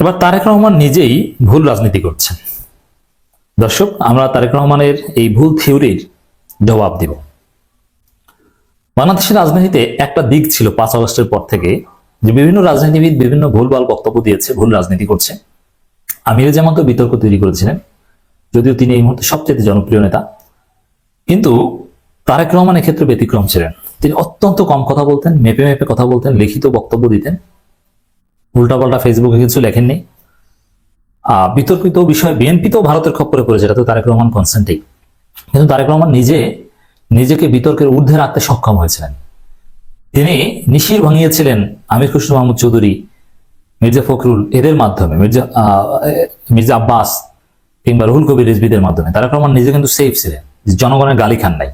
এবার তারেক রহমান নিজেই ভুল রাজনীতি করছেন। দর্শক, আমরা তারেক রহমানের এই ভুল থিওরির জবাব দিব। বাংলাদেশের রাজনীতিতে একটা দিক ছিল পাঁচ আগস্টের পর থেকে যে বিভিন্ন রাজনীতিবিদ বিভিন্ন ভুলভাল বক্তব্য দিয়েছে, ভুল রাজনীতি করছে। আমির জামান তো বিতর্ক তৈরি করেছিলেন, যদিও তিনি এই মুহূর্তে সবচেয়ে জনপ্রিয় নেতা। কিন্তু তারেক রহমান এক্ষেত্রে ব্যতিক্রম ছিলেন। তিনি অত্যন্ত কম কথা বলতেন, মেপে মেপে কথা বলতেন, লিখিত বক্তব্য দিতেন। উল্টাপাল্টা ফেসবুকে কিছু লেখেননি। বিতর্কিত বিষয় বিএনপি তো ভারতের খপ্পরে পড়েছে, এটা তো তারেক রহমান কনসেন্টেই কিন্তু তারেক রহমান নিজে, নিজেকে বিতর্কের ঊর্ধ্বে রাখতে সক্ষম হয়েছিলেন। তিনি নিশির ভাঙিয়েছিলেন আমির খুশরু মাহমুদ চৌধুরী, মির্জা ফখরুল, এদের মাধ্যমে, মির্জা মির্জা আব্বাস কিংবা রুহুল কবির রিজবিদের মাধ্যমে। তারেক রহমান নিজে কিন্তু সেফ ছিলেন জনগণের গালি খান নাই,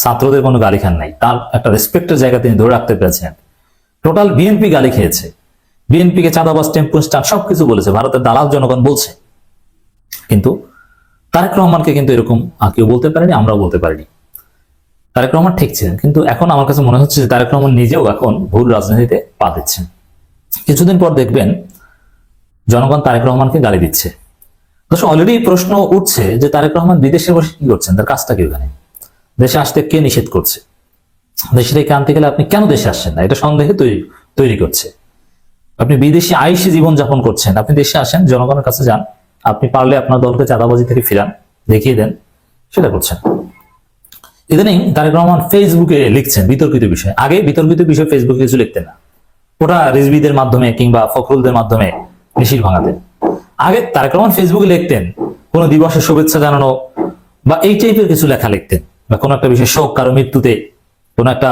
ছাত্রদের কোনো গালি খান নাই, তার একটা রেসপেক্টের জায়গা তিনি ধরে রাখতে পেরেছেন টোটাল বিএনপি গালি খেয়েছে। বিএনপিকে চাঁদাবাজ, টেম্পু স্টার সবকিছু বলেছে, ভারতের দালাল জনগণ বলছে। কিন্তু তারেক রহমানকে কিন্তু এরকম কেউ বলতে পারেনি, আমরাও বলতে পারিনি। তারেক রহমান ঠিক ছিলেন, কিন্তু এখন আমার কাছে মনে হচ্ছে যে তারেক রহমান নিজেও এখন ভুল রাজনীতিতে পা দিচ্ছেন। কিছুদিন পর দেখবেন জনগণ তারেক রহমানকে গালি দিচ্ছে। দর্শক অলরেডি প্রশ্ন উঠছে যে তারেক রহমান বিদেশে বসে কি করছেন, তার কাজটা কি ওখানে দেশে আসতে কে নিষেধ করছে? দেশে থেকে আনতে গেলে আপনি কেন দেশে আসছেন না? এটা সন্দেহে তৈরি তৈরি করছে। আপনি বিদেশি আইসি জীবন যাপন করছেন, আপনি দেশে আসেন, জনগণের কাছে যান, আপনি পারলে আপনার দলকে চাঁদাবাজি থেকে ফিরান, দেখিয়ে দেন, সেটা করছেন। ইদানিং তারেক রহমান ফেসবুকে লিখছেন বিতর্কিত বিষয়। আগে বিতর্কিত বিষয় ফেসবুকে কিছু লিখতেন না। ওটা রিজবিদের মাধ্যমে কিংবা ফখরুলদের মাধ্যমে নিশির ভাঙাতেন আগে তারেক রহমান ফেসবুকে লিখতেন, কোনো দিবসের শুভেচ্ছা জানানো বা এই টাইপের কিছু লেখা লিখতেন বা কোনো একটা বিষয় শোক, কারও মৃত্যুতে কোনো একটা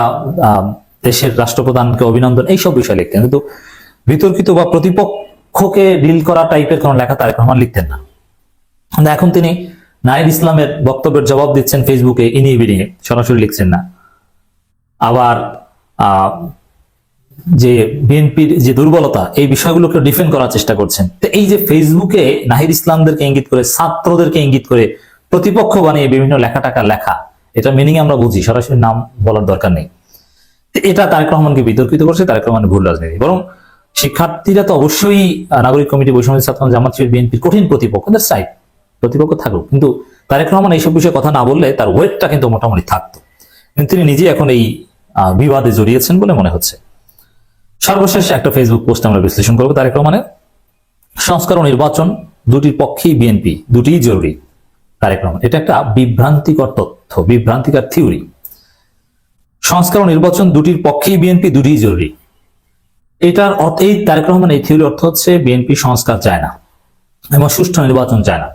দেশের রাষ্ট্রপ্রধানকে অভিনন্দন, এইসব বিষয় লিখতেন। কিন্তু বিতর্কিত বা প্রতিপক্ষকে ডিল করা টাইপের কোনো লেখা তারেক রহমান লিখতেন না। এখন তিনি নাইর ইসলামের বক্তব্যের জবাব দিচ্ছেন ফেসবুকে ইনিয়ে বিনিয়ে সরাসরি লিখছেন না। আবার যে বিএনপির যে দুর্বলতা, এই বিষয়গুলোকে ডিফেন্ড করার চেষ্টা করছেন। তো এই যে ফেসবুকে নাহিদ ইসলামদেরকে ইঙ্গিত করে, ছাত্রদেরকে ইঙ্গিত করে, প্রতিপক্ষ বানিয়ে বিভিন্ন লেখা টাকা লেখা, এটা মিনিং আমরা বুঝি, সরাসরি নাম বলার দরকার নেই। এটা তারেক রহমানকে বিতর্কিত করছে, তারেক রহমানের ভুল রাজনীতি। বরং শিক্ষার্থীরা তো অবশ্যই নাগরিক কমিটি বৈষম্য ছাত্র জামাত শিবির বিএনপির কঠিন প্রতিপক্ষ সাইড প্রতিপক্ষ থাকুক। কিন্তু তারেক রহমান এইসব বিষয়ে কথা না বললে তার ওয়েটটা কিন্তু মোটামুটি থাকতো। কিন্তু তিনি নিজে এখন এই বিবাদে জড়িয়েছেন বলে মনে হচ্ছে। সর্বশেষ একটা ফেসবুক পোস্ট আমরা বিশ্লেষণ করব তারেক রহমানের। সংস্কার ও নির্বাচন দুটির পক্ষেই বিএনপি, দুটিই জরুরি, তারেক রহমান। এটা একটা বিভ্রান্তিকর তথ্য, বিভ্রান্তিকর থিওরি সংস্কার ও নির্বাচন দুটির পক্ষেই বিএনপি, দুটিই জরুরি। এটার এই তারেক রহমান এই থিওরির অর্থ হচ্ছে বিএনপি সংস্কার চায় না এবং সুষ্ঠু নির্বাচন চায় না।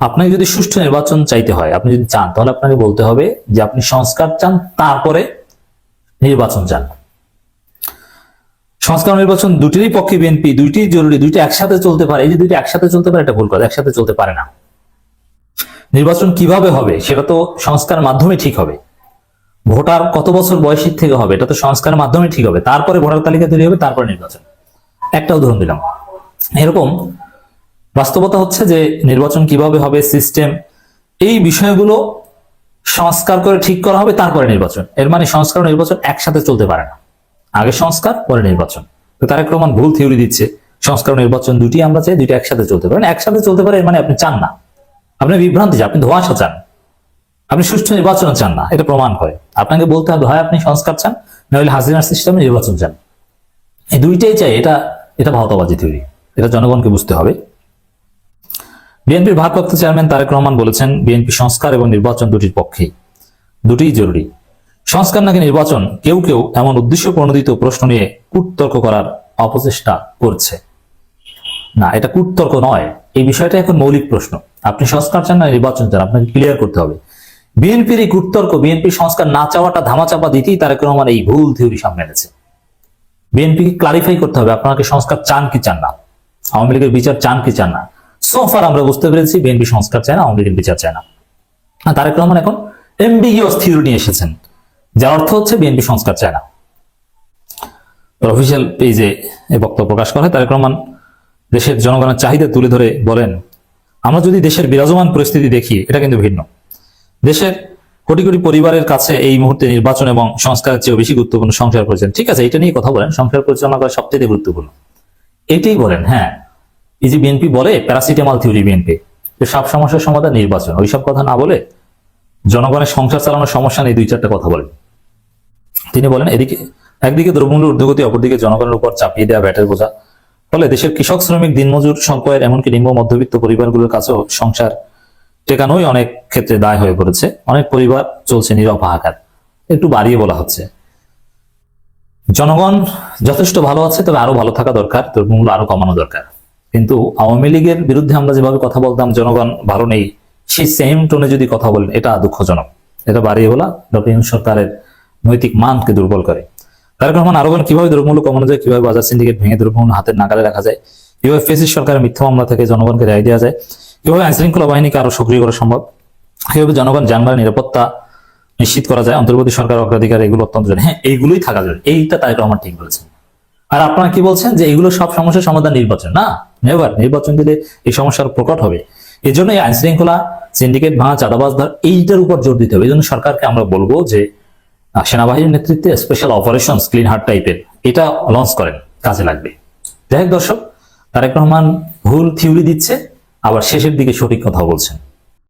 আপনাকে যদি সুষ্ঠু নির্বাচন চাইতে হয়, আপনি যদি চান, তাহলে আপনাকে বলতে হবে যে আপনি সংস্কার চান, তারপরে নির্বাচন চান। সংস্কার নির্বাচন দুটিরই পক্ষে বিএনপি, দুইটি জরুরি, দুইটি একসাথে চলতে পারে। এই যে দুইটি একসাথে চলতে পারে, এটা ভুল কথা, একসাথে চলতে পারে না। নির্বাচন কীভাবে হবে, সেটা তো সংস্কার মাধ্যমে ঠিক হবে। ভোটার কত বছর বয়সের থেকে হবে? এটা তো সংস্কারের মাধ্যমে ঠিক হবে। তারপরে ভোটার তালিকা তৈরি হবে, তারপরে নির্বাচন। একটা উদাহরণ দিলাম। এরকম বাস্তবতা হচ্ছে যে নির্বাচন কীভাবে হবে সিস্টেম এই বিষয়গুলো সংস্কার করে ঠিক করা হবে, তারপরে নির্বাচন। এর মানে সংস্কার নির্বাচন একসাথে চলতে পারে না। আগে সংস্কার, পরে নির্বাচন। তো তারেক রহমান ভুল থিওরি দিচ্ছে, সংস্কার নির্বাচন দুটি আমরা চাই, দুইটা একসাথে চলতে পারে। একসাথে চলতে পারে এর মানে আপনি চান না। আপনি বিভ্রান্তি চান আপনি ধোঁয়াশা চান। আপনি সুষ্ঠু নির্বাচন চান না, এটা প্রমাণ করে আপনাকে বলতে হবে হয় আপনি সংস্কার চান নইলে হাসিনার সিস্টেমে নির্বাচন চান। এই দুইটাই চাই, এটা এটা ভাওতাবাজি থিওরি এটা জনগণকে বুঝতে হবে। বিএনপির ভারপ্রাপ্ত চেয়ারম্যান তারেক রহমান বলেছেন, বিএনপি সংস্কার এবং নির্বাচন দুটির পক্ষেই, দুটিই জরুরি। সংস্কার নাকি নির্বাচন, কেউ কেউ এমন উদ্দেশ্য প্রণোদিত প্রশ্ন নিয়ে কূটতর্ক করার অপচেষ্টা করছে। না, এটা কূটতর্ক নয়, এই বিষয়টা এখন মৌলিক প্রশ্ন। আপনি সংস্কার চান না, নির্বাচন চান, আপনাকে ক্লিয়ার করতে হবে। বিএনপির এই কূটতর্ক বিএনপি সংস্কার না চাওয়াটা ধামাচাপা দিতেই তারেক রহমান এই ভুল থিওরি সামনে এনেছে। বিএনপিকে ক্লারিফাই করতে হবে, আপনাকে সংস্কার চান কি চান না? আওয়ামী লীগের বিচার চান কি চান না? সোফার আমরা বুঝতে পেরেছি বিএনপি সংস্কার চায় না, আওয়ামী লীগের বিচার চায় না। তারেক রহমান এখন এমবিগিওস থিওরি নিয়ে এসেছেন, যার অর্থ হচ্ছে বিএনপি সংস্কার চায় না। অফিসিয়াল পেজে এই বক্তব্য প্রকাশ করা হয় তারেক রহমান দেশের জনগণের চাহিদা তুলে ধরে বলেন, আমরা যদি দেশের বিরাজমান পরিস্থিতি দেখি, এটা কিন্তু ভিন্ন। দেশের কোটি কোটি পরিবারের কাছে এই মুহূর্তে নির্বাচন এবং সংস্কারের চেয়ে বেশি গুরুত্বপূর্ণ সংসার পরিচালনা। ঠিক আছে, এটা নিয়ে কথা বলেন। সংসার পরিচালনা করা সবচেয়ে গুরুত্বপূর্ণ। এটাই বলেন হ্যাঁ। এই যে বিএনপি বলে প্যারাসিটামল থিওরি বিএনপি সব সমস্যার সমাধান নির্বাচন। ওইসব কথা না বলে জনগণের সংসার চালানোর সমস্যা নেই দুই চারটা কথা বলেন। তিনি বলেন, এদিকে একদিকে দ্রব্যমূল্য ঊর্ধ্বগতি, অপরদিকে জনগণের উপর চাপিয়ে দেওয়া ব্যাটের বোঝা। ফলে দেশের কৃষক শ্রমিক, দিনমজুর সংকয়ের এমনকি নিম্ন মধ্যবিত্ত পরিবারগুলোর কাছেও সংসার টেকানোই অনেক ক্ষেত্রে দায় হয়ে পড়েছে। অনেক পরিবার চলছে নীরব হাহাকার। একটু বাড়িয়ে বলা হচ্ছে। জনগণ যথেষ্ট ভালো আছে, তবে আরও ভালো থাকা দরকার দ্রব্যমূল্য আরও কমানো দরকার। কিন্তু আওয়ামী লীগের বিরুদ্ধে আমরা যেভাবে কথা বলতাম, জনগণ ভালো নেই, সেই সেম টোনে যদি কথা বলেন, এটা দুঃখজনক। এটা বাড়িয়ে বলা ডক্টর ইউনূস সরকারের নৈতিক মানকে দুর্বল করে। তারেক রহমান বলেন, কীভাবে দ্রব্যমূল্য কমানো যায়, কীভাবে বাজার সিন্ডিকেট ভেঙে দ্রব্যমূল্য হাতের নাগালে রাখা যায়, কীভাবে ফেসিস সরকারের মিথ্যা মামলা থেকে জনগণকে রায় দেওয়া যায় কীভাবে আইন শৃঙ্খলা বাহিনীকে আরও সক্রিয় করা সম্ভব? কীভাবে জনগণ যানবাহনের নিরাপত্তা নিশ্চিত করা যায়, অন্তর্বর্তী সরকার অগ্রাধিকার, এগুলো অত্যন্ত জরুরি। হ্যাঁ এইগুলোই থাকা জরুরি। এইটা তারেক রহমান ঠিক বলেছেন। আর আপনারা কি বলছেন যে এগুলো সব সমস্যার সমাধান নির্বাচন? না নেভার নির্বাচন দিলে এই সমস্যার প্রকট হবে। এই জন্য আইন শৃঙ্খলা সিন্ডিকেট ভাঙা, চাঁদাবাজ ধর, এইটার উপর জোর দিতে হবে। এই জন্য সরকারকে আমরা বলব যে সেনাবাহিনীর নেতৃত্বে স্পেশাল অপারেশন ক্লিন হার্ট টাইপের এটা লঞ্চ করেন। কাজে লাগবে। যাই দর্শক, তারেক রহমান ভুল থিওরি দিচ্ছে। আবার শেষের দিকে সঠিক কথা বলছেন।